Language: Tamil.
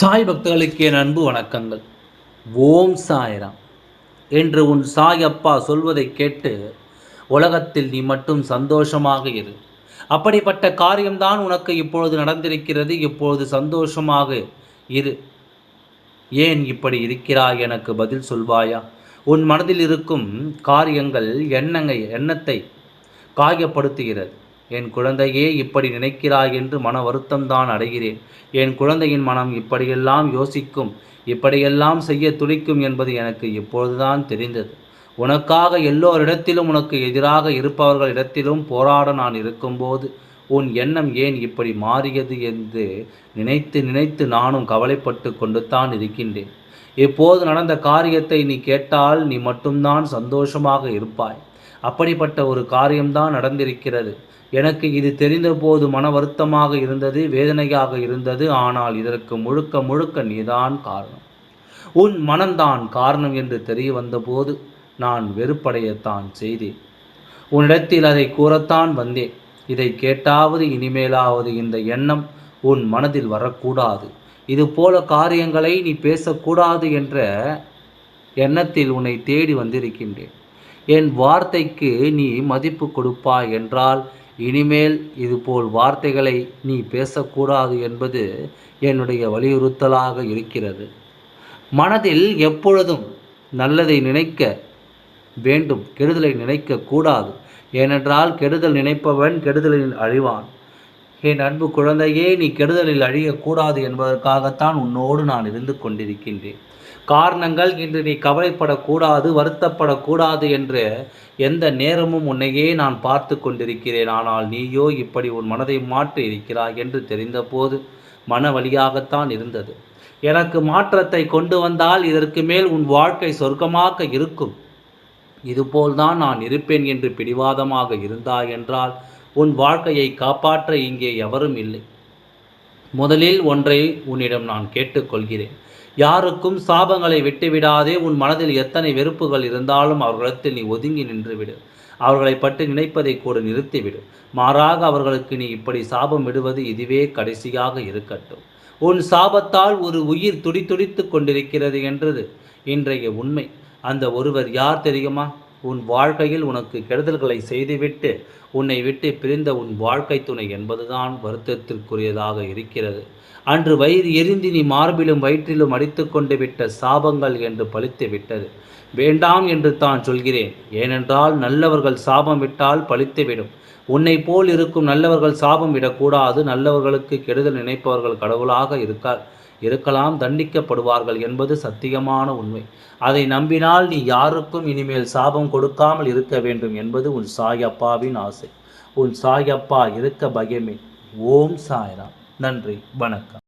சாய் பக்தர்களுக்கு என் அன்பு வணக்கங்கள். ஓம் சாய்ராம் என்று உன் சாய் அப்பா சொல்வதை கேட்டு உலகத்தில் நீ மட்டும் சந்தோஷமாக இரு. அப்படிப்பட்ட காரியம்தான் உனக்கு இப்பொழுது நடந்திருக்கிறது இப்பொழுது சந்தோஷமாக இரு. ஏன் இப்படி இருக்கிறாய் எனக்கு பதில் சொல்வாயா? உன் மனதில் இருக்கும் காரியங்கள் எண்ணங்கை எண்ணத்தை காயப்படுத்துகிறது. என் குழந்தையே இப்படி நினைக்கிறாய் என்று மன வருத்தம்தான் அடைகிறேன். என் குழந்தையின் மனம் இப்படியெல்லாம் யோசிக்கும் இப்படியெல்லாம் செய்ய துடிக்கும் என்பது எனக்கு இப்பொழுதுதான் தெரிந்தது. உனக்காக எல்லோரிடத்திலும் உனக்கு எதிராக இருப்பவர்களிடத்திலும் போராட நான் இருக்கும்போது உன் எண்ணம் ஏன் இப்படி மாறியது என்று நினைத்து நினைத்து நானும் கவலைப்பட்டு கொண்டு தான் இருக்கின்றேன். இப்போது நடந்த காரியத்தை நீ கேட்டால் நீ மட்டும்தான் சந்தோஷமாக இருப்பாய். அப்படிப்பட்ட ஒரு காரியம்தான் நடந்திருக்கிறது. எனக்கு இது தெரிந்தபோது மன வருத்தமாக இருந்தது வேதனையாக இருந்தது. ஆனால் இதற்கு முழுக்க முழுக்க நீதான் காரணம். உன் மனம்தான் காரணம் என்று தெரிய வந்தபோது நான் வெறுப்படையத்தான் செய்தேன். உன்னிடத்தில் அதை கூறத்தான் வந்தேன். இதை கேட்டாவது இனிமேலாவது இந்த எண்ணம் உன் மனதில் வரக்கூடாது. இது போல காரியங்களை நீ பேசக்கூடாது என்ற எண்ணத்தில் உன்னை தேடி வந்திருக்கின்றேன். என் வார்த்தைக்கு நீ மதிப்பு கொடுப்பாய் என்றால் இனிமேல் இதுபோல் வார்த்தைகளை நீ பேசக்கூடாது என்பது என்னுடைய வலியுறுத்தலாக இருக்கிறது. மனதில் எப்பொழுதும் நல்லதை நினைக்க வேண்டும் கெடுதலை நினைக்கக்கூடாது ஏனென்றால் கெடுதல் நினைப்பவன் கெடுதலில் அழிவான். என் அன்பு குழந்தையே நீ கெடுதலில் அழியக்கூடாது என்பதற்காகத்தான் உன்னோடு நான் இருந்து கொண்டிருக்கின்றேன். காரணங்கள் இன்று நீ கவலைப்படக்கூடாது வருத்தப்படக்கூடாது என்று எந்த நேரமும் உன்னையே நான் பார்த்து கொண்டிருக்கிறேன். ஆனால் நீயோ இப்படி உன் மனதை மாற்றி இருக்கிறாய் என்று தெரிந்தபோது மன வழியாகத்தான் இருந்தது. எனக்கு மாற்றத்தை கொண்டு வந்தால் இதற்கு மேல் உன் வாழ்க்கை சொர்க்கமாக இருக்கும். இதுபோல்தான் நான் இருப்பேன் என்று பிடிவாதமாக இருந்தாய் என்றால் உன் வாழ்க்கையை காப்பாற்ற இங்கே எவரும் இல்லை. முதலில் ஒன்றை உன்னிடம் நான் கேட்டுக்கொள்கிறேன். யாருக்கும் சாபங்களை விட்டுவிடாதே உன் மனதில் எத்தனை வெறுப்புகள் இருந்தாலும் அவர்களிடத்தில் நீ ஒதுங்கி நின்றுவிடு. அவர்களை பற்றி நினைப்பதை கூட நிறுத்திவிடு. மாறாக அவர்களுக்கு நீ இப்படி சாபம் விடுவது இதுவே கடைசியாக இருக்கட்டும். உன் சாபத்தால் ஒரு உயிர் துடி துடித்து கொண்டிருக்கிறது என்றது இன்றைய உண்மை. அந்த ஒருவர் யார் தெரியுமா? உன் வாழ்க்கையில் உனக்கு கெடுதல்களை செய்துவிட்டு உன்னை விட்டு பிரிந்த உன் வாழ்க்கை துணை என்பதுதான் வருத்தத்திற்குரியதாக இருக்கிறது. அன்று வயிறு எரிந்து நீ மார்பிலும் வயிற்றிலும் அடித்து கொண்டு விட்ட சாபங்கள் என்று பழித்து விட்டது. வேண்டாம் என்று தான் சொல்கிறேன். ஏனென்றால் நல்லவர்கள் சாபம் விட்டால் பழித்துவிடும் உன்னை போல் இருக்கும் நல்லவர்கள் சாபம் விடக்கூடாது. நல்லவர்களுக்கு கெடுதல் நினைப்பவர்கள் கடவுளாக இருக்கார். இருக்கலாம் தண்டிக்கப்படுவார்கள் என்பது சத்தியமான உண்மை. அதை நம்பினால் நீ யாருக்கும் இனிமேல் சாபம் கொடுக்காமல் இருக்க வேண்டும் என்பது உன் சாயப்பாவின் ஆசை. உன் சாயப்பா இருக்க பயமே. ஓம் சாய்ராம். நன்றி வணக்கம்.